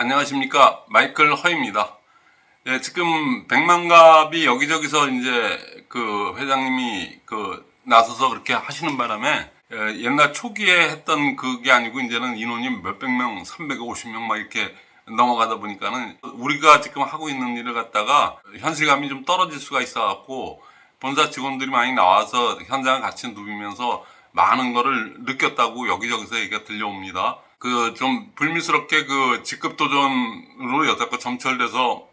안녕하십니까 마이클 허입니다. 예, 지금 백만갑이 여기저기서 이제 그 회장님이 그 나서서 그렇게 하시는 바람에 예, 옛날 초기에 했던 그게 아니고 이제는 인원이 몇백 명, 350명 막 이렇게 넘어가다 보니까는 우리가 지금 하고 있는 일을 갖다가 현실감이 좀 떨어질 수가 있어 갖고 본사 직원들이 많이 나와서 현장을 같이 누비면서 많은 거를 느꼈다고 여기저기서 얘기가 들려옵니다. 그 좀 불미스럽게 그 직급 도전으로 여태껏 점철돼서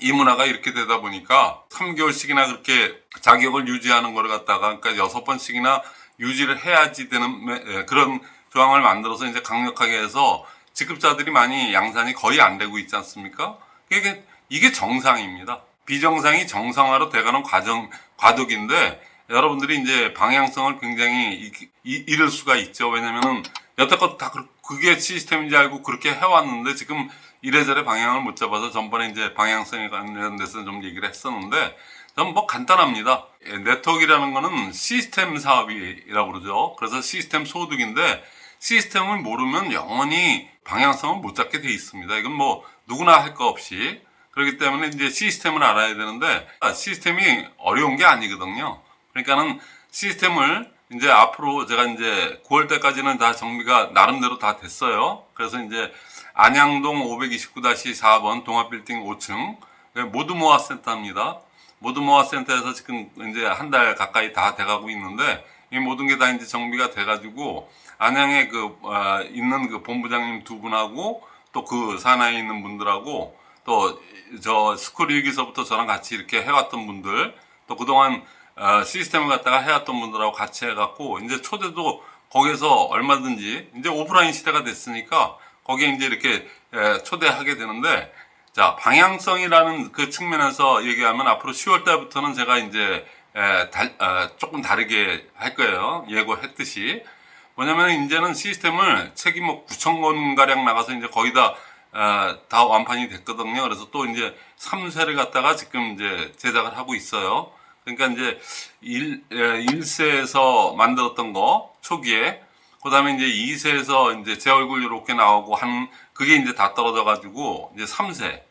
이 문화가 이렇게 되다 보니까 3개월씩이나 그렇게 자격을 유지하는 거를 갖다가 그러니까 여섯 번씩이나 유지를 해야지 되는 매- 예, 그런 조항을 만들어서 이제 강력하게 해서 직급자들이 많이 양산이 거의 안 되고 있지 않습니까? 이게 이게 정상입니다. 비정상이 정상화로 돼가는 과정 과도기인데 여러분들이 이제 방향성을 굉장히 잃을 수가 있죠. 왜냐면은 여태껏 다 그- 그게 시스템인지 알고 그렇게 해왔는데 지금 이래저래 방향을 못 잡아서 전번에 이제 방향성에 관련돼서 좀 얘기를 했었는데 전 뭐 간단합니다. 예, 네트워크라는 거는 시스템 사업이라고 그러죠. 그래서 시스템 소득인데 시스템을 모르면 영원히 방향성을 못 잡게 돼 있습니다. 이건 뭐 누구나 할 거 없이 그렇기 때문에 이제 시스템을 알아야 되는데 아, 시스템이 어려운 게 아니거든요. 그러니까는 시스템을 이제 앞으로 제가 이제 9월 때까지는 다 정비가 나름대로 다 됐어요. 그래서 이제 안양동 529-4번 동합빌딩 5층 모두 모아 센터입니다. 모두 모아 센터에서 지금 이제 한 달 가까이 다 돼가고 있는데 이 모든 게 다 이제 정비가 돼가지고 안양에 그 어, 있는 그 본부장님 두 분하고 또 그 산하에 있는 분들하고 또 저 스쿨 1기서부터 저랑 같이 이렇게 해왔던 분들 또 그동안 어, 시스템을 갖다가 해왔던 분들하고 같이 해갖고 이제 초대도 거기서 얼마든지 이제 오프라인 시대가 됐으니까 거기에 이제 이렇게 에, 초대하게 되는데 자 방향성이라는 그 측면에서 얘기하면 앞으로 10월 달부터는 제가 이제 에, 달- 어, 조금 다르게 할 거예요 예고했듯이 뭐냐면 이제는 시스템을 책이 뭐 9천 건 가량 나가서 이제 거의 다, 어, 다 완판이 됐거든요. 그래서 또 이제 3세를 갖다가 지금 이제 제작을 하고 있어요. 그러니까 이제 1, 1세에서 만들었던 거 초기에 그 다음에 이제 2세에서 이제 제 얼굴 이렇게 나오고 한 그게 이제 다 떨어져 가지고 이제 3세.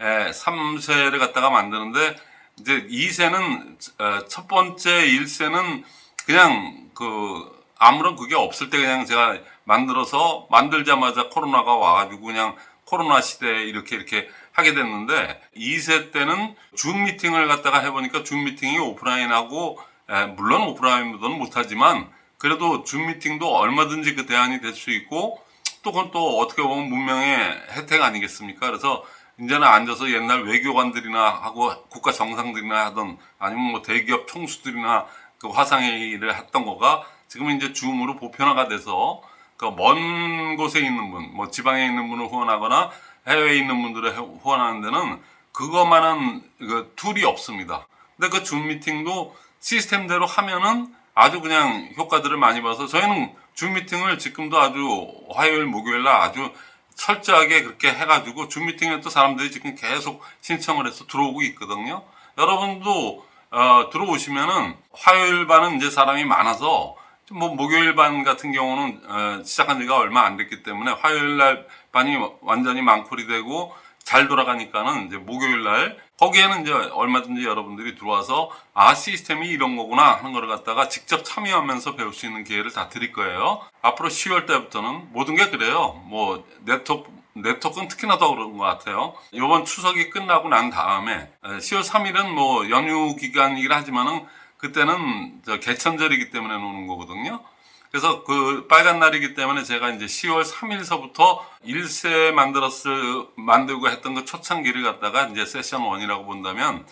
예, 3세를 갖다가 만드는데 이제 2세는 어, 첫 번째 1세는 그냥 그 아무런 그게 없을 때 그냥 제가 만들어서 만들자마자 코로나가 와 가지고 그냥 코로나 시대에 이렇게 이렇게 하게 됐는데 2세 때는 줌 미팅을 갖다가 해보니까 줌 미팅이 오프라인하고 에, 물론 오프라인보다는 못하지만 그래도 줌 미팅도 얼마든지 그 대안이 될 수 있고 또 그건 또 어떻게 보면 문명의 혜택 아니겠습니까? 그래서 이제는 앉아서 옛날 외교관들이나 하고 국가 정상들이나 하던 아니면 뭐 대기업 총수들이나 그 화상회의를 했던 거가 지금 이제 줌으로 보편화가 돼서 그먼 곳에 있는 분, 뭐 지방에 있는 분을 후원하거나 해외에 있는 분들을 해- 후원하는 데는 그것만한 그 툴이 없습니다. 근데 그 줌 미팅도 시스템대로 하면은 아주 그냥 효과들을 많이 봐서 저희는 줌 미팅을 지금도 아주 화요일, 목요일 날 아주 철저하게 그렇게 해가지고 줌 미팅에 또 사람들이 지금 계속 신청을 해서 들어오고 있거든요. 여러분도 어, 들어오시면은 화요일 반은 이제 사람이 많아서 뭐 목요일 반 같은 경우는 어, 시작한 지가 얼마 안 됐기 때문에 화요일 날 반이 완전히 망콜이 되고 잘 돌아가니까는 이제 목요일 날 거기에는 이제 얼마든지 여러분들이 들어와서 아 시스템이 이런 거구나 하는 거를 갖다가 직접 참여하면서 배울 수 있는 기회를 다 드릴 거예요. 앞으로 10월 때부터는 모든 게 그래요. 뭐 네트워크 네트워크는 특히나 더 그런 것 같아요. 이번 추석이 끝나고 난 다음에 10월 3일은 뭐 연휴 기간이긴 하지만은 그때는 저 개천절이기 때문에 노는 거거든요. 그래서 그 빨간 날이기 때문에 제가 이제 10월 3일서부터 1세 만들었을 만들고 했던 그 초창기를 갖다가 이제 세션 1이라고 본다면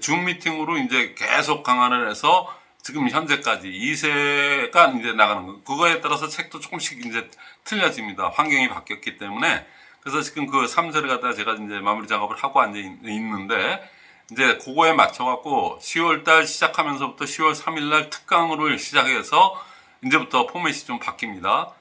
줌 미팅으로 이제 계속 강화를 해서 지금 현재까지 2세가 이제 나가는 거. 그거에 따라서 책도 조금씩 이제 틀려집니다. 환경이 바뀌었기 때문에. 그래서 지금 그 3세를 갖다가 제가 이제 마무리 작업을 하고 앉아 있- 있는데 이제 그거에 맞춰갖고 10월 달 시작하면서부터 10월 3일 날 특강으로 시작해서 이제부터 포맷이 좀 바뀝니다.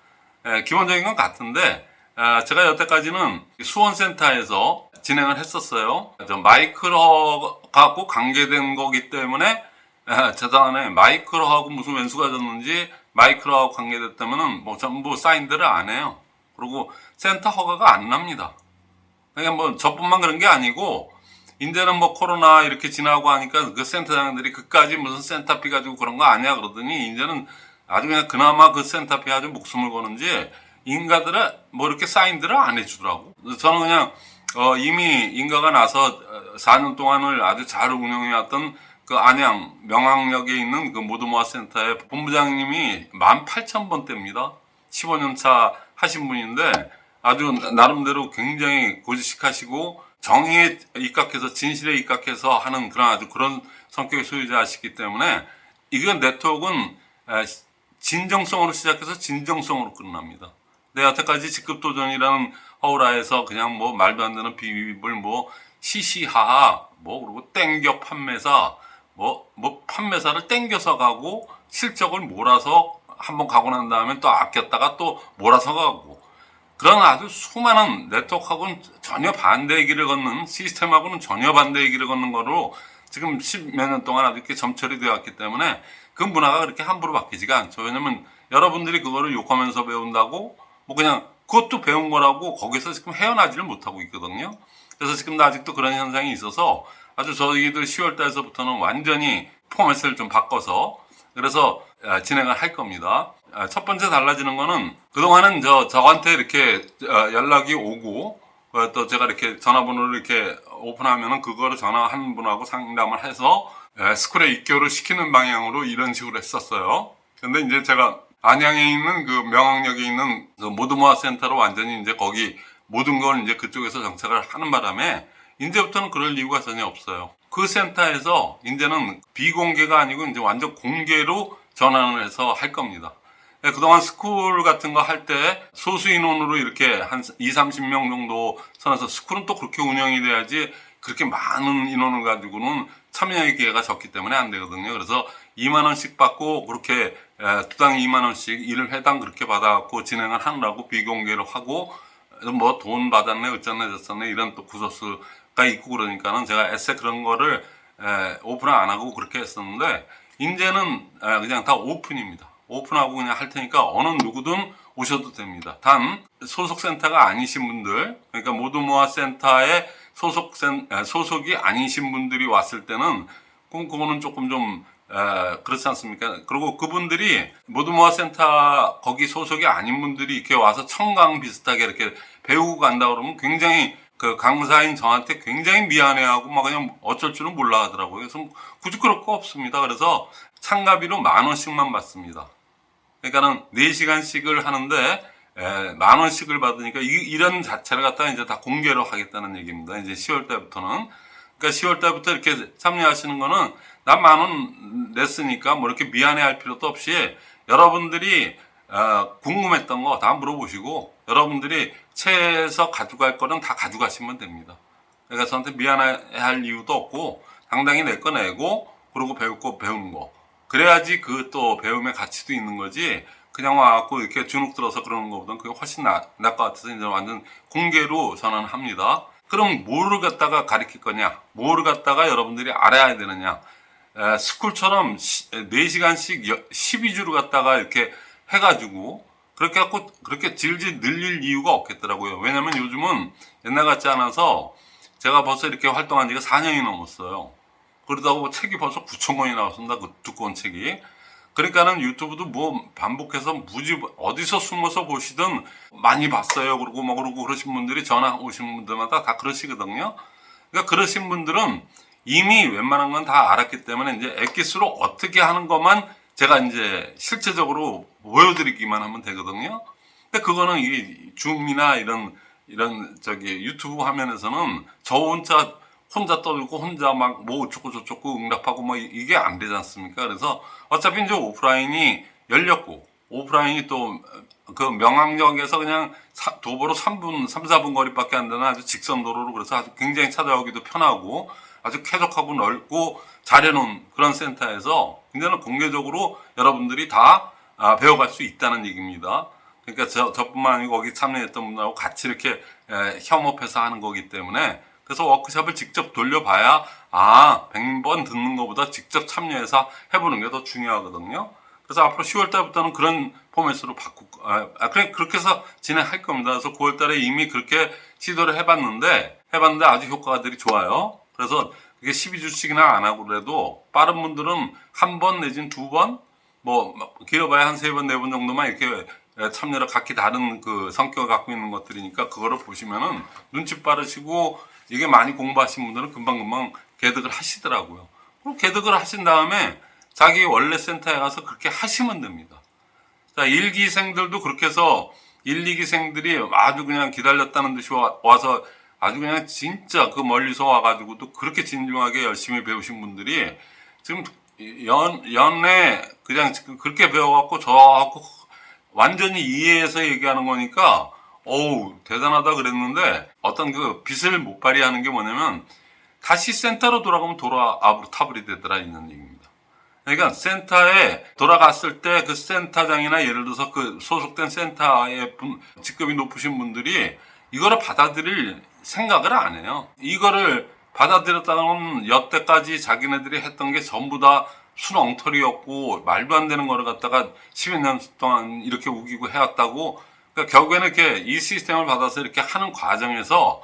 에, 기본적인 건 같은데 아, 제가 여태까지는 수원센터에서 진행을 했었어요. 저 마이크로 갖고 관계된 거기 때문에 에, 재단에 마이크로하고 무슨 왼수가 졌는지 마이크로하고 관계됐다면은 뭐 전부 사인들을 안 해요. 그리고 센터 허가가 안 납니다. 그러니까 뭐 저뿐만 그런 게 아니고 이제는 뭐 코로나 이렇게 지나고 하니까 그 센터장들이 그까지 무슨 센터피 가지고 그런 거 아니야 그러더니 이제는 아주 그냥 그나마 그 센터피 아주 목숨을 거는지 인가들은 뭐 이렇게 사인들을 안 해주더라고. 저는 그냥 어, 이미 인가가 나서 어, 4년 동안을 아주 잘 운영해왔던 그 안양 명항역에 있는 그 모두모아 센터의 본부장님이 18,000번대입니다. 15년 차 하신 분인데 아주 나름대로 굉장히 고지식하시고 정의에 입각해서 진실에 입각해서 하는 그런 아주 그런 성격의 소유자시기 때문에 이건 네트워크는 에, 진정성으로 시작해서 진정성으로 끝납니다. 내 여태까지 직급 도전이라는 허울하에서 그냥 뭐 말도 안 되는 비밀 뭐 시시하하 뭐 그리고 땡겨 판매사 뭐 뭐 판매사를 땡겨서 가고 실적을 몰아서 한번 가고 난 다음에 또 아꼈다가 또 몰아서 가고 그런 아주 수많은 네트워크하고는 전혀 반대의 길을 걷는 시스템하고는 전혀 반대의 길을 걷는 거로 지금 십몇 년 동안 아주 이렇게 점철이 되어 왔기 때문에 그 문화가 그렇게 함부로 바뀌지가 않죠. 왜냐면 여러분들이 그거를 욕하면서 배운다고 뭐 그냥 그것도 배운 거라고 거기서 지금 헤어나지를 못하고 있거든요. 그래서 지금 아직도 그런 현상이 있어서 아주 저희들 10월 달서부터는 완전히 포맷을 좀 바꿔서 그래서 아, 진행을 할 겁니다. 아, 첫 번째 달라지는 거는 그동안은 저, 저한테 이렇게 어, 연락이 오고 어, 또 제가 이렇게 전화번호를 이렇게 오픈하면은 그거를 전화한 분하고 상담을 해서 에, 스쿨에 입교를 시키는 방향으로 이런 식으로 했었어요. 근데 이제 제가 안양에 있는 그 명항역에 있는 그 모두모아 센터로 완전히 이제 거기 모든 걸 이제 그쪽에서 정착을 하는 바람에 이제부터는 그럴 이유가 전혀 없어요. 그 센터에서 이제는 비공개가 아니고 이제 완전 공개로 전환을 해서 할 겁니다. 예, 그동안 스쿨 같은 거 할 때 소수 인원으로 이렇게 한 2, 30명 정도 선에서 스쿨은 또 그렇게 운영이 돼야지 그렇게 많은 인원을 가지고는 참여의 기회가 적기 때문에 안 되거든요. 그래서 2만 원씩 받고 그렇게 에, 두당 2만 원씩 1회당 그렇게 받아갖고 진행을 하느라고 비공개로 하고 뭐 돈 받았네 어쩌네 저쩌네 이런 또 구설수가 있고 그러니까는 제가 애써 그런 거를 에, 오픈을 안 하고 그렇게 했었는데 이제는 에, 그냥 다 오픈입니다. 오픈하고 그냥 할 테니까 어느 누구든 오셔도 됩니다. 단 소속 센터가 아니신 분들 그러니까 모두모아 센터에 소속 센 에, 소속이 아니신 분들이 왔을 때는 그거는 조금 좀 에, 그렇지 않습니까? 그리고 그분들이 모두모아 센터 거기 소속이 아닌 분들이 이렇게 와서 청강 비슷하게 이렇게 배우고 간다 그러면 굉장히 그 강사인 저한테 굉장히 미안해하고 막 그냥 어쩔 줄은 몰라 하더라고요. 그래서 굳이 그럴 거 없습니다. 그래서 참가비로 만 원씩만 받습니다. 그러니까는 4시간씩을 하는데 에, 만 원씩을 받으니까 이, 이런 자체를 갖다가 이제 다 공개로 하겠다는 얘기입니다. 이제 10월 달부터는. 그러니까 10월 달부터 이렇게 참여하시는 거는 난 만 원 냈으니까 뭐 이렇게 미안해 할 필요도 없이 여러분들이 어, 궁금했던 거 다 물어보시고 여러분들이 채에서 가져갈 거는 다 가져가시면 됩니다. 그러니까 저한테 미안해 할 이유도 없고 당당히 내 거 내고 그리고 배울 거 배우는 거. 그래야지 그 또 배움의 가치도 있는 거지. 그냥 와갖고 이렇게 주눅 들어서 그러는 것보다는 그게 훨씬 나, 나을 것 같아서 이제 완전 공개로 전환 합니다. 그럼 뭐를 갖다가 가르칠 거냐? 뭐를 갖다가 여러분들이 알아야 되느냐? 에, 스쿨처럼 시, 4시간씩 12주를 갖다가 이렇게 해가지고 그렇게 갖고 그렇게 질질 늘릴 이유가 없겠더라고요. 왜냐면 요즘은 옛날 같지 않아서 제가 벌써 이렇게 활동한 지가 4년이 넘었어요. 그러다가 책이 벌써 9천 권이 나왔습니다. 그 두꺼운 책이. 그러니까는 유튜브도 뭐 반복해서 무지 어디서 숨어서 보시든 많이 봤어요. 그러고 뭐 그러고 그러신 분들이 전화 오신 분들마다 다 그러시거든요. 그러니까 그러신 분들은 이미 웬만한 건 다 알았기 때문에 이제 엑기스로 어떻게 하는 것만 제가 이제 실제적으로 보여드리기만 하면 되거든요. 근데 그거는 이 줌이나 이런 이런 저기 유튜브 화면에서는 저 혼자 혼자 떠들고 혼자 막 뭐 어쩌고 저쩌고 응답하고 뭐 이- 이게 안 되지 않습니까? 그래서 어차피 이제 오프라인이 열렸고 오프라인이 또 그 명항역에서 그냥 사- 도보로 3분, 3, 4분 거리밖에 안 되는 아주 직선 도로로 그래서 아주 굉장히 찾아오기도 편하고 아주 쾌적하고 넓고 잘해놓은 그런 센터에서 이제는 공개적으로 여러분들이 다 아, 배워갈 수 있다는 얘기입니다. 그러니까 저, 저뿐만 아니고 거기 참여했던 분들하고 같이 이렇게 에, 협업해서 하는 거기 때문에 그래서 워크숍을 직접 돌려봐야 아 100번 듣는 것보다 직접 참여해서 해보는 게 더 중요하거든요. 그래서 앞으로 10월 달부터는 그런 포맷으로 바꾸, 아, 아, 그래, 그렇게 해서 진행할 겁니다. 그래서 9월 달에 이미 그렇게 시도를 해봤는데, 해봤는데 아주 효과들이 좋아요. 그래서 그게 12주씩이나 안 하고 그래도 빠른 분들은 한 번 내지는 두 번, 뭐, 길어봐야 한 세 번, 네 번 정도만 이렇게 참여를 각기 다른 그 성격을 갖고 있는 것들이니까 그거를 보시면은 눈치 빠르시고 이게 많이 공부하신 분들은 금방금방 개득을 하시더라고요. 그럼 개득을 하신 다음에 자기 원래 센터에 가서 그렇게 하시면 됩니다. 자, 1기생들도 그렇게 해서 1, 2기생들이 아주 그냥 기다렸다는 듯이 와- 와서 아주 그냥 진짜 그 멀리서 와가지고도 그렇게 진중하게 열심히 배우신 분들이 지금 연, 연내 그냥 그렇게 배워갖고 저하고 완전히 이해해서 얘기하는 거니까 어우 대단하다 그랬는데 어떤 그 빛을 못 발휘하는 게 뭐냐면 다시 센터로 돌아가면 돌아 앞으로 타블이 되더라 있는 얘기입니다. 그러니까 센터에 돌아갔을 때 그 센터장이나 예를 들어서 그 소속된 센터의 분, 직급이 높으신 분들이 이거를 받아들일 생각을 안 해요. 이거를 받아들였다는 여태까지 자기네들이 했던 게 전부 다 순엉터리였고 말도 안 되는 거를 갖다가 10여 년 동안 이렇게 우기고 해왔다고. 그러니까 결국에는 이렇게 이 시스템을 받아서 이렇게 하는 과정에서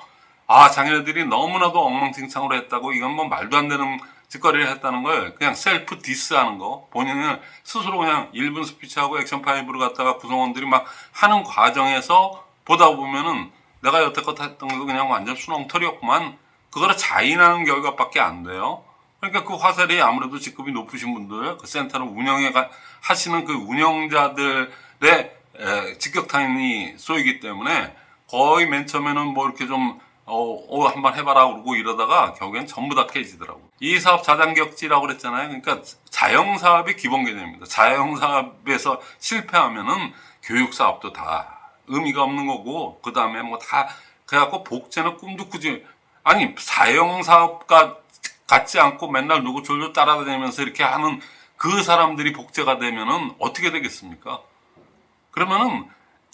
아 자기네들이 너무나도 엉망진창으로 했다고 이건 뭐 말도 안 되는 짓거리를 했다는 걸 그냥 셀프 디스하는 거. 본인은 스스로 그냥 1분 스피치하고 액션 파이브를 갖다가 구성원들이 막 하는 과정에서 보다 보면은 내가 여태껏 했던 거 그냥 완전 순엉터리였구만. 그거를 자인하는 결과밖에 안 돼요. 그러니까 그 화살이 아무래도 직급이 높으신 분들, 그 센터를 운영해 가, 하시는 그 운영자들의 에, 직격탄이 쏘이기 때문에 거의 맨 처음에는 뭐 이렇게 좀, 어, 어, 한번 해봐라 그러고 이러다가 결국엔 전부 다 깨지더라고. 이 사업 자장격지라고 그랬잖아요. 그러니까 자영사업이 기본 개념입니다. 자영사업에서 실패하면은 교육사업도 다 의미가 없는 거고, 그 다음에 뭐 다, 그래갖고 복제는 꿈도 꾸지. 아니, 사형사업가 같지 않고 맨날 누구 졸졸 따라다니면서 이렇게 하는 그 사람들이 복제가 되면은 어떻게 되겠습니까? 그러면은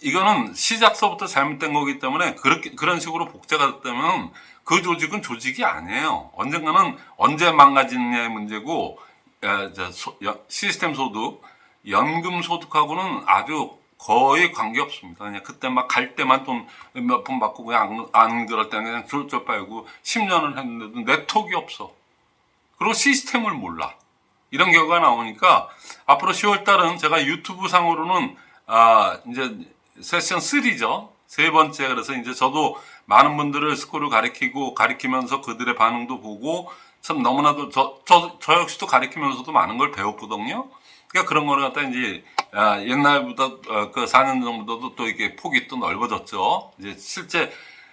이거는 시작서부터 잘못된 거기 때문에 그렇게 그런 식으로 복제가 됐다면 그 조직은 조직이 아니에요. 언젠가는 언제 망가지느냐의 문제고 에, 저 소- 여- 시스템 소득, 연금 소득하고는 아주 거의 관계 없습니다. 그냥 그때 막 갈 때만 돈 몇 푼 받고 그냥 안, 안 그럴 때는 그냥 쫄쫄 빨고 10년을 했는데도 네트워크가 없어. 그리고 시스템을 몰라. 이런 결과가 나오니까 앞으로 10월 달은 제가 유튜브 상으로는 아 이제 세션 3죠. 세 번째 그래서 이제 저도 많은 분들을 스쿨을 가리키고 가리키면서 그들의 반응도 보고 참 너무나도 저, 저, 저 역시도 가리키면서도 많은 걸 배웠거든요. 그러니까 그런 거를 갖다 이제 아, 옛날보다 어, 그 4년 전보다도 또 이게 폭이 또 넓어졌죠. 이제 실제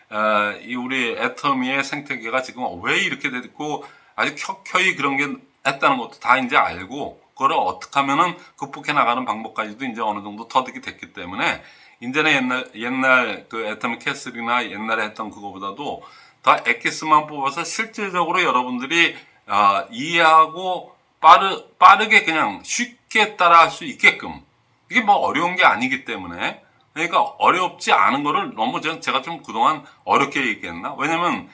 아, 이 우리 애터미의 생태계가 지금 왜 이렇게 됐고 아주 켜켜이 그런 게 했다는 것도 다 이제 알고 그거를 어떻게 하면은 극복해 나가는 방법까지도 이제 어느 정도 터득이 됐기 때문에 이제는 옛날 옛날 그 애터미 캐슬이나 옛날에 했던 그거보다도 더 엑기스만 뽑아서 실질적으로 여러분들이 아, 이해하고 빠르 빠르게 그냥 쉽게 따라할 수 있게끔 이게 뭐 어려운 게 아니기 때문에 그러니까 어렵지 않은 거를 너무 전- 제가 좀 그동안 어렵게 얘기했나? 왜냐면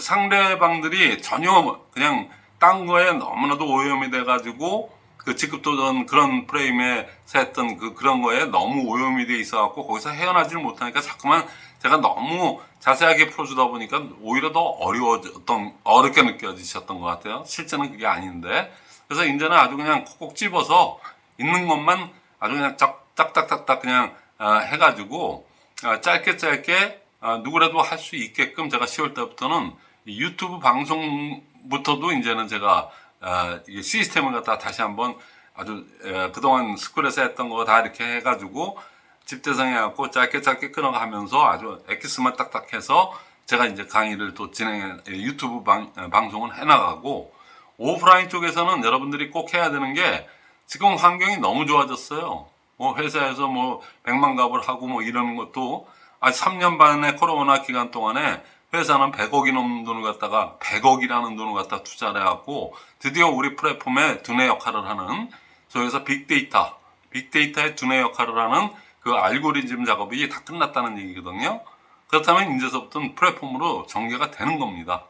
상대방들이 전혀 그냥 딴 거에 너무나도 오염이 돼가지고 그 직급도전 그런 프레임에 했던 그 그런 거에 너무 오염이 돼 있어갖고 거기서 헤어나지를 못하니까 자꾸만 제가 너무 자세하게 풀어주다 보니까 오히려 더 어려워졌던 어렵게 느껴지셨던 것 같아요. 실제는 그게 아닌데 그래서 이제는 아주 그냥 콕콕 집어서 있는 것만 아주 그냥 짝, 딱딱딱딱 그냥 아, 해가지고 아, 짧게 짧게 아, 누구라도 할 수 있게끔 제가 10월 달부터는 이 유튜브 방송부터도 이제는 제가 아, 이 시스템을 갖다 다시 한번 아주 에, 그동안 스쿨에서 했던 거 다 이렇게 해가지고 집대성해갖고 짧게 짧게 끊어가면서 아주 엑기스만 딱딱해서 제가 이제 강의를 또 진행해 유튜브 방, 에, 방송을 해나가고 오프라인 쪽에서는 여러분들이 꼭 해야 되는 게 지금 환경이 너무 좋아졌어요. 뭐 회사에서 뭐 백만 갑을 하고 뭐 이러는 것도 아 3년 반의 코로나 기간 동안에 회사는 100억이 넘는 돈을 갖다가 100억이라는 돈을 갖다 투자를 해갖고 드디어 우리 플랫폼에 두뇌 역할을 하는 저에서 빅데이터, 빅데이터의 두뇌 역할을 하는 그 알고리즘 작업이 다 끝났다는 얘기거든요. 그렇다면 이제서부터는 플랫폼으로 전개가 되는 겁니다.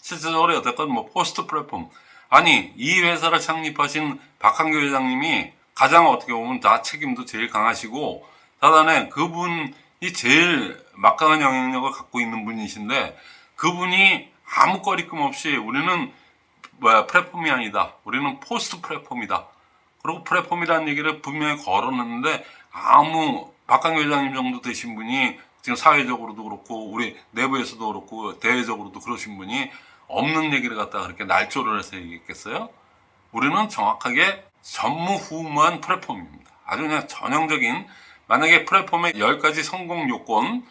실질적으로 여태껏 뭐 포스트 플랫폼 아니 이 회사를 창립하신 박한교 회장님이 가장 어떻게 보면 다 책임도 제일 강하시고 다단에 그분 이 제일 막강한 영향력을 갖고 있는 분이신데 그분이 아무 거리낌 없이 우리는 뭐야 플랫폼이 아니다. 우리는 포스트 플랫폼이다. 그리고 플랫폼이라는 얘기를 분명히 걸어놨는데 아무 박강교 회장님 정도 되신 분이 지금 사회적으로도 그렇고 우리 내부에서도 그렇고 대외적으로도 그러신 분이 없는 얘기를 갖다가 그렇게 날조를 해서 얘기했겠어요? 우리는 정확하게 전무후무한 플랫폼입니다. 아주 그냥 전형적인 만약에 플랫폼의 10가지 성공 요건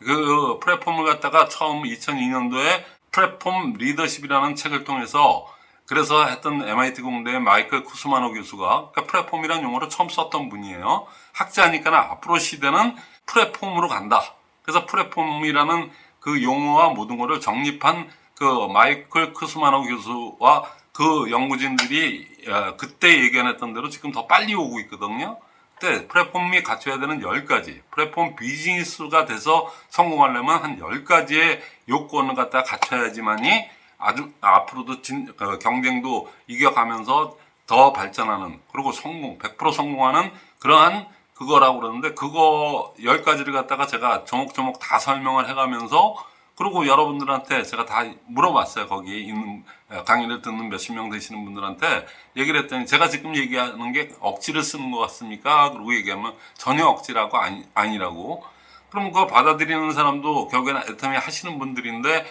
그 플랫폼을 갖다가 처음 2002년도에 플랫폼 리더십이라는 책을 통해서 그래서 했던 MIT 공대의 마이클 쿠스마노 교수가 그러니까 플랫폼이라는 용어를 처음 썼던 분이에요. 학자니까 앞으로 시대는 플랫폼으로 간다. 그래서 플랫폼이라는 그 용어와 모든 것을 정립한 그 마이클 쿠스마노 교수와 그 연구진들이 어, 그때 얘기했던 대로 지금 더 빨리 오고 있거든요. 그때 플랫폼이 갖춰야 되는 10가지, 플랫폼 비즈니스가 돼서 성공하려면 한 10가지의 요건을 갖다 갖춰야지만이 아주 앞으로도 진, 어, 경쟁도 이겨가면서 더 발전하는 그리고 성공 100% 성공하는 그러한 그거라고 그러는데 그거 10가지를 갖다가 제가 조목조목 다 설명을 해가면서 그리고 여러분들한테 제가 다 물어봤어요. 거기 있는 강의를 듣는 몇십 명 되시는 분들한테 얘기를 했더니 제가 지금 얘기하는 게 억지를 쓰는 것 같습니까? 그러고 얘기하면 전혀 억지라고 아니, 아니라고. 그럼 그거 받아들이는 사람도 결국에는 애터미 하시는 분들인데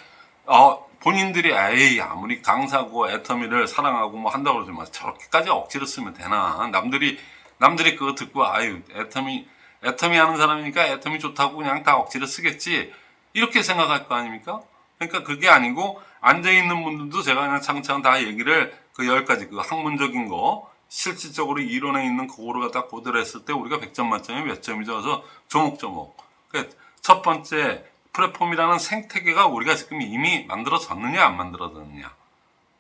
어, 본인들이 에이 아무리 강사고 애터미를 사랑하고 뭐 한다고 그러지만 저렇게까지 억지로 쓰면 되나 남들이 남들이 그거 듣고 아유 애터미 애터미 하는 사람이니까 애터미 좋다고 그냥 다 억지로 쓰겠지 이렇게 생각할 거 아닙니까? 그러니까 그게 아니고 앉아 있는 분들도 제가 그냥 창창 다 얘기를 그 열 가지 그 학문적인 거 실질적으로 이론에 있는 그거를 갖다 고대로 했을 때 우리가 100점 만점에 몇 점이죠? 그래서 조목조목. 그첫 번째 플랫폼이라는 생태계가 우리가 지금 이미 만들어졌느냐 안 만들어졌느냐.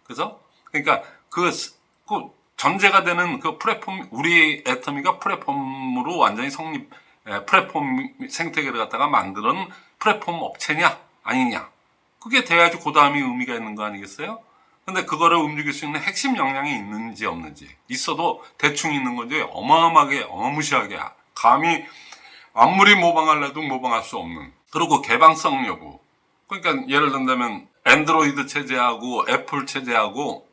그죠? 그러니까 그, 스- 그 전제가 되는 그 플랫폼 우리 애터미가 플랫폼으로 완전히 성립 에, 플랫폼 생태계를 갖다가 만드는 플랫폼 업체냐 아니냐. 그게 돼야지 그 다음이 의미가 있는 거 아니겠어요? 근데 그거를 움직일 수 있는 핵심 역량이 있는지 없는지 있어도 대충 있는 건지 어마어마하게 어마무시하게 감히 아무리 모방하려도 모방할 수 없는 그리고 개방성 여부 그러니까 예를 든다면 앤드로이드 체제하고 애플 체제하고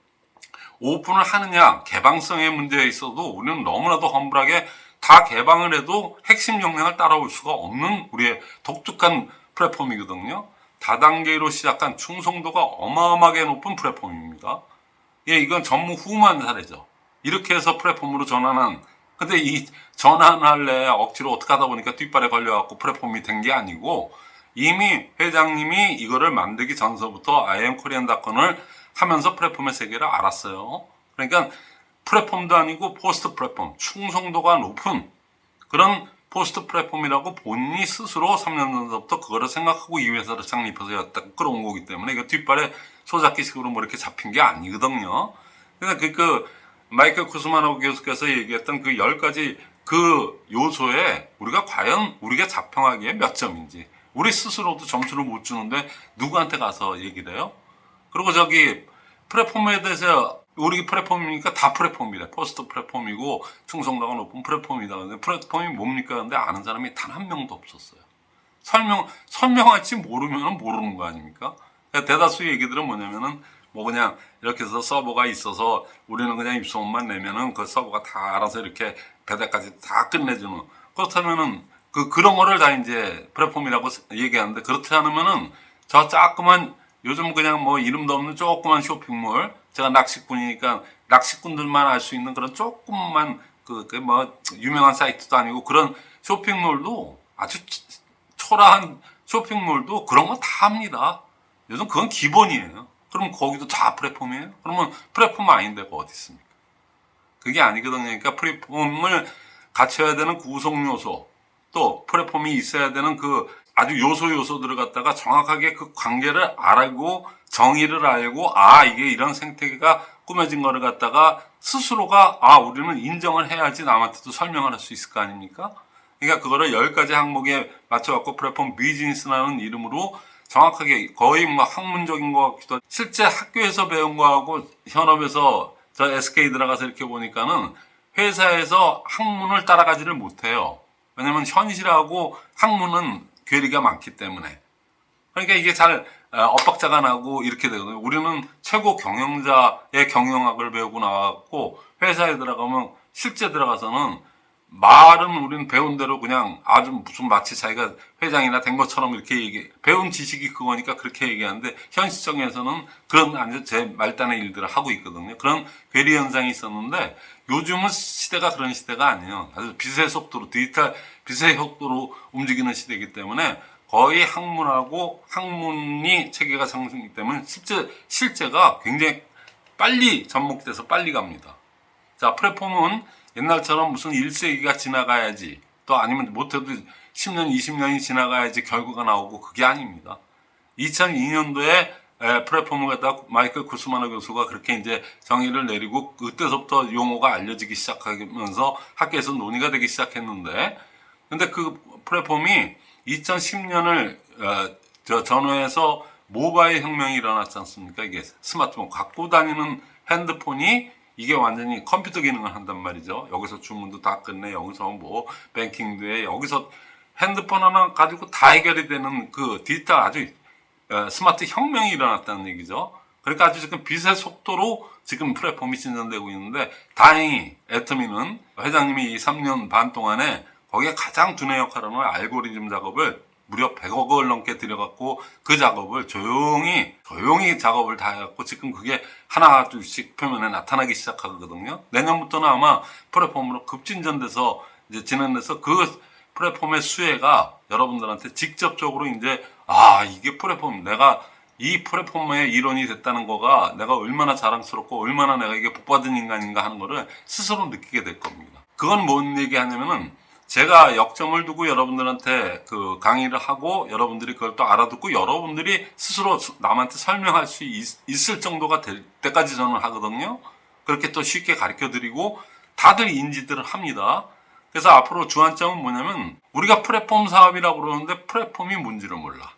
오픈을 하느냐 개방성의 문제에 있어도 우리는 너무나도 험불하게 다 개방을 해도 핵심 역량을 따라올 수가 없는 우리의 독특한 플랫폼이거든요. 다단계로 시작한 충성도가 어마어마하게 높은 플랫폼입니다. 예, 이건 전무 후무한 사례죠. 이렇게 해서 플랫폼으로 전환한 근데 이 전환할래 억지로 어떻게 하다 보니까 뒷발에 걸려갖고 플랫폼이 된 게 아니고 이미 회장님이 이거를 만들기 전서부터 IM 코리안닷컴을 하면서 플랫폼의 세계를 알았어요. 그러니까 플랫폼도 아니고 포스트 플랫폼, 충성도가 높은 그런 포스트 플랫폼이라고 본인이 스스로 3년 전부터 그거를 생각하고 이 회사를 창립해서 여기다 끌어온 거기 때문에 이거 뒷발에 소잡기식으로 뭐 이렇게 잡힌 게 아니거든요. 그러니까 그, 그 마이클 쿠스마노 교수께서 얘기했던 그 10가지 그 요소에 우리가 과연 우리가 자평하기에 몇 점인지 우리 스스로도 점수를 못 주는데 누구한테 가서 얘기를 해요? 그리고 저기 플랫폼에 대해서 우리 플랫폼이니까 다 플랫폼이래. 포스트 플랫폼이고 충성도가 높은 플랫폼이다. 근데 플랫폼이 뭡니까? 근데 아는 사람이 단 한 명도 없었어요. 설명 설명할지 모르면 모르는 거 아닙니까? 그러니까 대다수 얘기들은 뭐냐면은 뭐 그냥 이렇게 해서 서버가 있어서 우리는 그냥 입소문만 내면은 그 서버가 다 알아서 이렇게 배달까지 다 끝내주는 그렇다면은 그 그런 거를 다 이제 플랫폼이라고 얘기하는데 그렇지 않으면은 저 자꾸만 요즘 그냥 뭐 이름도 없는 조그만 쇼핑몰 제가 낚시꾼이니까 낚시꾼들만 알 수 있는 그런 조그만 그 뭐 유명한 사이트도 아니고 그런 쇼핑몰도 아주 치- 초라한 쇼핑몰도 그런 거 다 합니다. 요즘 그건 기본이에요. 그럼 거기도 다 플랫폼이에요? 그러면 플랫폼 아닌 데가 어디 있습니까? 그게 아니거든요. 그러니까 플랫폼을 갖춰야 되는 구성 요소, 또 플랫폼이 있어야 되는 그 아주 요소 요소들을 갖다가 정확하게 그 관계를 알고 정의를 알고 아 이게 이런 생태계가 꾸며진 거를 갖다가 스스로가 아 우리는 인정을 해야지 남한테도 설명을 할 수 있을 거 아닙니까? 그러니까 그거를 열 가지 항목에 맞춰갖고 플랫폼 비즈니스라는 이름으로 정확하게 거의 뭐 학문적인 것 같기도 하고 실제 학교에서 배운 거하고 현업에서 저 SK 들어가서 이렇게 보니까는 회사에서 학문을 따라가지를 못해요. 왜냐면 현실하고 학문은 괴리가 많기 때문에. 그러니까 이게 잘 어, 엇박자가 나고 이렇게 되거든요. 우리는 최고 경영자의 경영학을 배우고 나왔고 회사에 들어가면 실제 들어가서는 말은 우리는 배운 대로 그냥 아주 무슨 마치 자기가 회장이나 된 것처럼 이렇게 얘기 배운 지식이 그거니까 그렇게 얘기하는데 현실적에서는 그런 아주 제 말단의 일들을 하고 있거든요. 그런 괴리 현상이 있었는데 요즘은 시대가 그런 시대가 아니에요. 아주 빛의 속도로 디지털 빛의 속도로 움직이는 시대이기 때문에 거의 학문하고 학문이 체계가 상승이기 때문에 실제 실제가 굉장히 빨리 접목돼서 빨리 갑니다. 자, 플랫폼은 옛날처럼 무슨 1세기가 지나가야지 또 아니면 못해도 10년, 20년이 지나가야지 결과가 나오고 그게 아닙니다. 2002년도에 플랫폼을 갖다 마이클 구스마너 교수가 그렇게 이제 정의를 내리고 그때서부터 용어가 알려지기 시작하면서 학교에서 논의가 되기 시작했는데 근데 그 플랫폼이 2010년을 어, 저 전후에서 모바일 혁명이 일어났지 않습니까? 이게 스마트폰 갖고 다니는 핸드폰이 이게 완전히 컴퓨터 기능을 한단 말이죠. 여기서 주문도 다 끝내, 여기서 뭐 뱅킹도 해, 여기서 핸드폰 하나 가지고 다 해결이 되는 그 디지털 아주 어, 스마트 혁명이 일어났다는 얘기죠. 그러니까 아주 지금 빛의 속도로 지금 플랫폼이 진전되고 있는데 다행히 애터미는 회장님이 이 3년 반 동안에 거기에 가장 두뇌 역할을 하는 알고리즘 작업을 무려 100억을 넘게 들여갖고 그 작업을 조용히 조용히 작업을 다 해갖고 지금 그게 하나 둘씩 표면에 나타나기 시작하거든요. 내년부터는 아마 플랫폼으로 급진전돼서 이제 진행돼서 그 플랫폼의 수혜가 여러분들한테 직접적으로 이제 아 이게 플랫폼 내가 이 플랫폼의 일원이 됐다는 거가 내가 얼마나 자랑스럽고 얼마나 내가 이게 복받은 인간인가 하는 거를 스스로 느끼게 될 겁니다. 그건 뭔 얘기 하냐면은 제가 역점을 두고 여러분들한테 그 강의를 하고 여러분들이 그걸 또 알아듣고 여러분들이 스스로 남한테 설명할 수 있, 을 정도가 될 때까지 저는 하거든요. 그렇게 또 쉽게 가르쳐 드리고 다들 인지들을 합니다. 그래서 앞으로 주안점은 뭐냐면 우리가 플랫폼 사업이라고 그러는데 플랫폼이 뭔지를 몰라.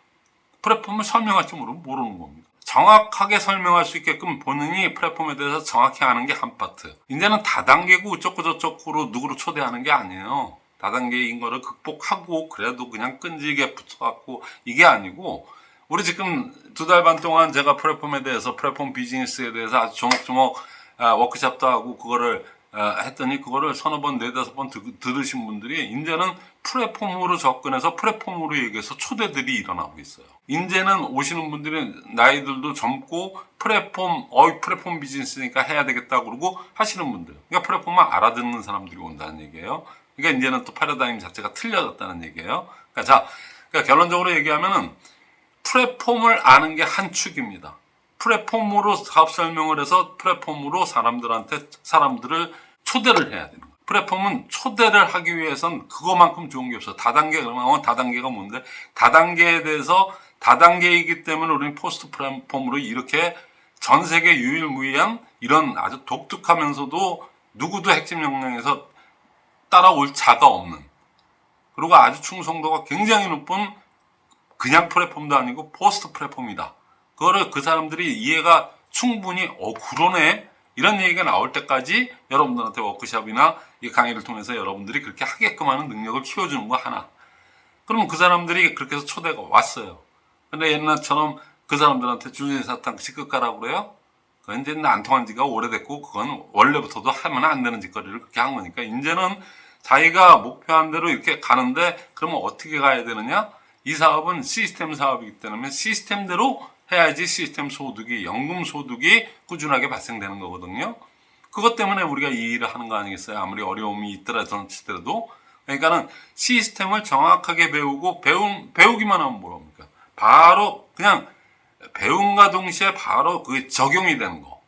플랫폼을 설명할 줄 모르- 모르는 겁니다. 정확하게 설명할 수 있게끔 본인이 플랫폼에 대해서 정확히 아는 게 한 파트. 이제는 다단계고 어쩌고 저쩌고로 누구를 초대하는 게 아니에요. 다단계인 거를 극복하고 그래도 그냥 끈질게 붙어갖고 이게 아니고 우리 지금 두 달 반 동안 제가 플랫폼에 대해서 플랫폼 비즈니스에 대해서 아주 조목조목 아, 워크샵도 하고 그거를 아, 했더니 그거를 서너 번, 네다섯 번 들- 들으신 분들이 이제는 플랫폼으로 접근해서 플랫폼으로 얘기해서 초대들이 일어나고 있어요. 이제는 오시는 분들이 나이들도 젊고 플랫폼, 어이 플랫폼 비즈니스니까 해야 되겠다 그러고 하시는 분들. 그러니까 플랫폼을 알아듣는 사람들이 온다는 얘기예요. 그러니까 이제는 또 패러다임 자체가 틀려졌다는 얘기예요. 그러니까 자, 그러니까 결론적으로 얘기하면은 플랫폼을 아는 게 한 축입니다. 플랫폼으로 사업 설명을 해서 플랫폼으로 사람들한테 사람들을 초대를 해야 거예요. 플랫폼은 초대를 하기 위해선 그거만큼 좋은 게 없어. 다단계 그러면 어, 다단계가 뭔데? 다단계에 대해서 다단계이기 때문에 우리는 포스트 플랫폼으로 이렇게 전 세계 유일무이한 이런 아주 독특하면서도 누구도 핵심 역량에서 따라올 자가 없는 그리고 아주 충성도가 굉장히 높은 그냥 플랫폼도 아니고 포스트 플랫폼이다. 그거를 그 사람들이 이해가 충분히 어 그러네 이런 얘기가 나올 때까지 여러분들한테 워크숍이나 이 강의를 통해서 여러분들이 그렇게 하게끔 하는 능력을 키워주는 거 하나. 그러면 그 사람들이 그렇게 해서 초대가 왔어요. 근데 옛날처럼 그 사람들한테 주제 사탕 시급 가라고 그래요? 그건 이제 안 통한 지가 오래됐고 그건 원래부터도 하면 안 되는 짓거리를 그렇게 한 거니까 이제는 자기가 목표한 대로 이렇게 가는데 그러면 어떻게 가야 되느냐? 이 사업은 시스템 사업이기 때문에 시스템대로 해야지 시스템 소득이 연금 소득이 꾸준하게 발생되는 거거든요. 그것 때문에 우리가 이 일을 하는 거 아니겠어요? 아무리 어려움이 있더라도 그러니까는 시스템을 정확하게 배우고 배운 배우기만 하면 뭐합니까? 바로 그냥 배움과 동시에 바로 그 적용이 되는 거.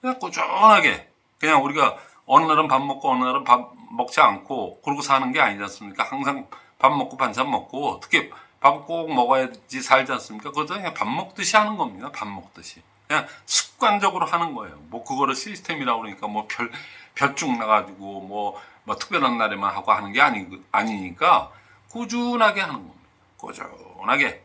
그냥 꾸준하게 그냥 우리가 날은 밥 먹고 날은 밥 먹지 않고 그러고 사는 게 아니지 않습니까? 항상 밥 먹고 반찬 먹고 어떻게 밥 꼭 먹어야지 살지 않습니까? 그것도 그냥 밥 먹듯이 하는 겁니다. 밥 먹듯이. 그냥 습관적으로 하는 거예요. 뭐 그거를 시스템이라고 그러니까 뭐 별, 별중 나가지고 뭐, 뭐 특별한 날에만 하고 하는 게 아니, 아니니까 꾸준하게 하는 겁니다. 꾸준하게.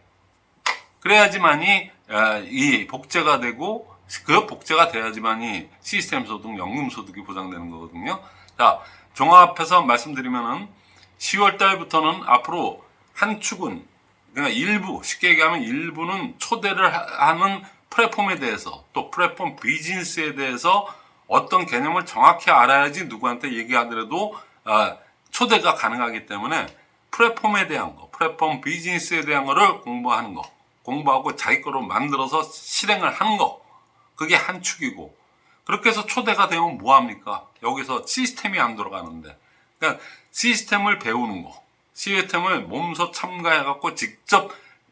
그래야지만이 어, 이 복제가 되고 그 복제가 돼야지만이 시스템 소득, 연금 소득이 보장되는 거거든요. 자, 종합해서 말씀드리면은 10월 달부터는 앞으로 한 축은 그러니까 일부 쉽게 얘기하면 일부는 초대를 하- 하는 플랫폼에 대해서 또 플랫폼 비즈니스에 대해서 어떤 개념을 정확히 알아야지 누구한테 얘기하더라도 아, 초대가 가능하기 때문에 플랫폼에 대한 거, 플랫폼 비즈니스에 대한 거를 공부하는 거, 공부하고 자기 거로 만들어서 실행을 하는 거, 그게 한 축이고 그렇게 해서 초대가 되면 뭐 합니까? 여기서 시스템이 안 돌아가는데, 그러니까 시스템을 배우는 거, 시스템을 몸소 참가해 갖고 직접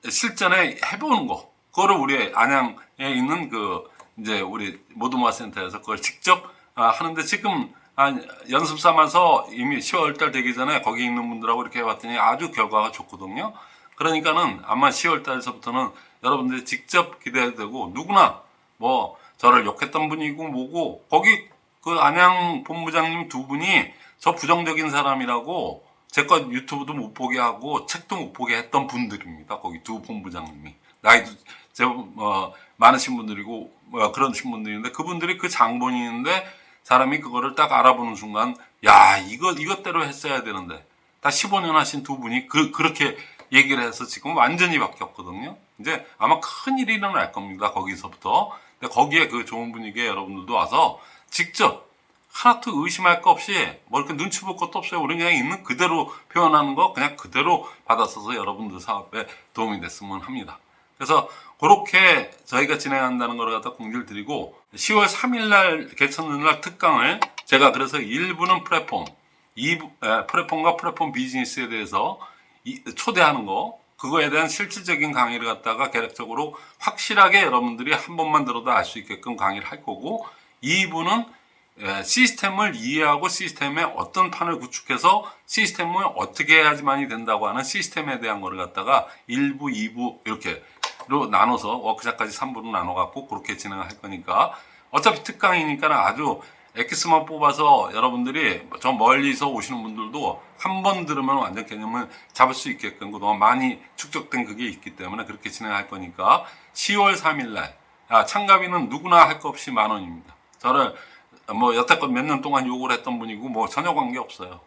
실전에 해보는 거, 그거를 우리 안양에 있는 그 이제 우리 모두마 센터에서 그걸 직접 아, 하는데 지금 아, 연습 삼아서 이미 10월 달 되기 전에 거기 있는 분들하고 이렇게 해봤더니 아주 결과가 좋거든요. 그러니까는 아마 10월 달서부터는 여러분들이 직접 기대해도 되고 누구나 뭐 저를 욕했던 분이고 뭐고 거기 그 안양 본부장님 두 분이 저 부정적인 사람이라고 제 거 유튜브도 못 보게 하고 책도 못 보게 했던 분들입니다. 거기 두 본부장님이 나이도 제법 어, 많으신 분들이고 뭐 그러신 분들인데 그분들이 그 장본인인데 사람이 그거를 딱 알아보는 순간 야 이거 이것대로 했어야 되는데 다 15년 하신 두 분이 그 그렇게 얘기를 해서 지금 완전히 바뀌었거든요. 이제 아마 큰 일이 일어날 겁니다. 거기서부터. 근데 거기에 그 좋은 분위기에 여러분들도 와서 직접 하나도 의심할 거 없이 뭐 이렇게 눈치 볼 것도 없어요. 우리는 그냥 있는 그대로 표현하는 거 그냥 그대로 받아서서 여러분들 사업에 도움이 됐으면 합니다. 그래서 그렇게 저희가 진행한다는 걸 갖다 공지를 드리고 10월 3일 날 개천는 날 특강을 제가 그래서 1부는 플랫폼, 2부, 에, 플랫폼과 플랫폼 비즈니스에 대해서 이- 초대하는 거 그거에 대한 실질적인 강의를 갖다가 계략적으로 확실하게 여러분들이 한 번만 들어도 알 수 있게끔 강의를 할 거고 2부는 예, 시스템을 이해하고 시스템에 어떤 판을 구축해서 시스템을 어떻게 해야지만이 된다고 하는 시스템에 대한 거를 갖다가 1부, 2부 이렇게로 나눠서 워크샵까지 3부로 나눠 갖고 그렇게 진행을 할 거니까. 어차피 특강이니까 아주 엑기스만 뽑아서 여러분들이 저 멀리서 오시는 분들도 한 번 들으면 완전 개념을 잡을 수 있게끔 그동안 많이 축적된 그게 있기 때문에 그렇게 진행할 거니까 10월 3일 날 아, 참가비는 누구나 할거 없이 만 원입니다. 저를 뭐 여태껏 몇 년 동안 욕을 했던 분이고 뭐 전혀 관계 없어요.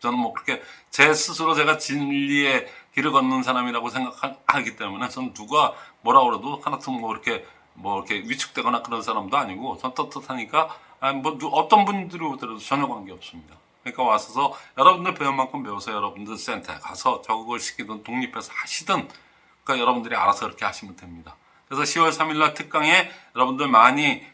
저는 뭐 그렇게 제 스스로 제가 진리의 길을 걷는 사람이라고 생각하기 때문에 저는 누가 뭐라 그래도 하나도 뭐 그렇게 뭐 이렇게 위축되거나 그런 사람도 아니고 전 떳떳하니까 뭐 누- 어떤 분들이 오더라도 전혀 관계 없습니다. 그러니까 와서 여러분들 배운 만큼 배워서 여러분들 센터에 가서 저걸 시키든 독립해서 하시든 그러니까 여러분들이 알아서 그렇게 하시면 됩니다. 그래서 10월 3일 날 특강에 여러분들 많이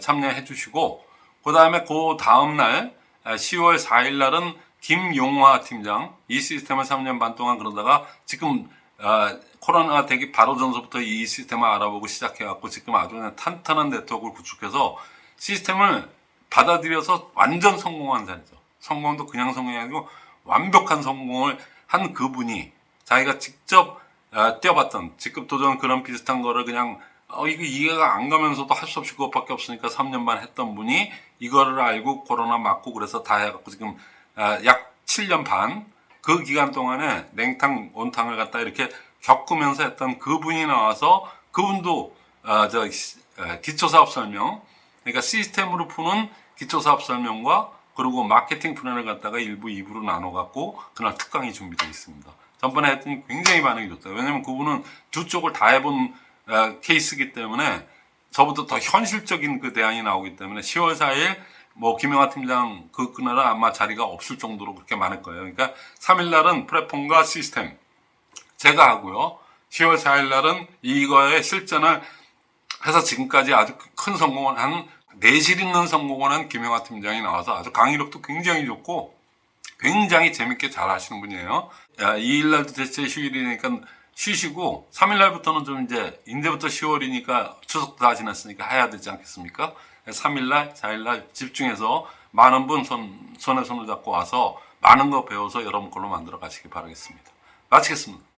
참여해 주시고 그 다음에 그 다음 날 에, 10월 4일 날은 김용화 팀장 이 시스템을 3년 반 동안 그러다가 지금 어, 코로나 되기 바로 전서부터 이 시스템을 알아보고 시작해갖고 지금 아주 탄탄한 네트워크를 구축해서 시스템을 받아들여서 완전 성공한 사례죠. 성공도 그냥 성공이 아니고 완벽한 성공을 한 그분이 자기가 직접 어, 뛰어봤던 직급 도전 그런 비슷한 거를 그냥 어, 이거 이해가 안 가면서도 할 수 없이 그것밖에 없으니까 3년 반 했던 분이 이거를 알고 코로나 맞고 그래서 다 해갖고 지금 어, 약 7년 반 그 기간 동안에 냉탕 온탕을 갖다 이렇게 겪으면서 했던 그분이 나와서 그분도 어, 저 기초사업 설명 그러니까 시스템으로 푸는 기초사업 설명과 그리고 마케팅 플랜을 갖다가 1부, 2부로 나눠 갖고 그날 특강이 준비되어 있습니다. 전번에 했더니 굉장히 반응이 좋다. 왜냐면 그분은 두 쪽을 다 해본 어, 케이스이기 때문에 저보다 더 현실적인 그 대안이 나오기 때문에 10월 4일 뭐 김영하 팀장 그 그날은 아마 자리가 없을 정도로 그렇게 많을 거예요. 그러니까 3일 날은 플랫폼과 시스템 제가 하고요. 10월 4일 날은 이거의 실전을 해서 지금까지 아주 큰 성공을 한 내실 있는 성공을 한 김영하 팀장이 나와서 아주 강의력도 굉장히 좋고 굉장히 재밌게 잘 하시는 분이에요. 야, 2일 날도 대체 휴일이니까 쉬시고 3일 날부터는 좀 이제 이제부터 10월이니까 추석도 다 지났으니까 해야 되지 않겠습니까? 3일 날, 4일 날 집중해서 많은 분 손, 손에 손을 잡고 와서 많은 거 배워서 여러분 걸로 만들어 가시기 바라겠습니다. 마치겠습니다.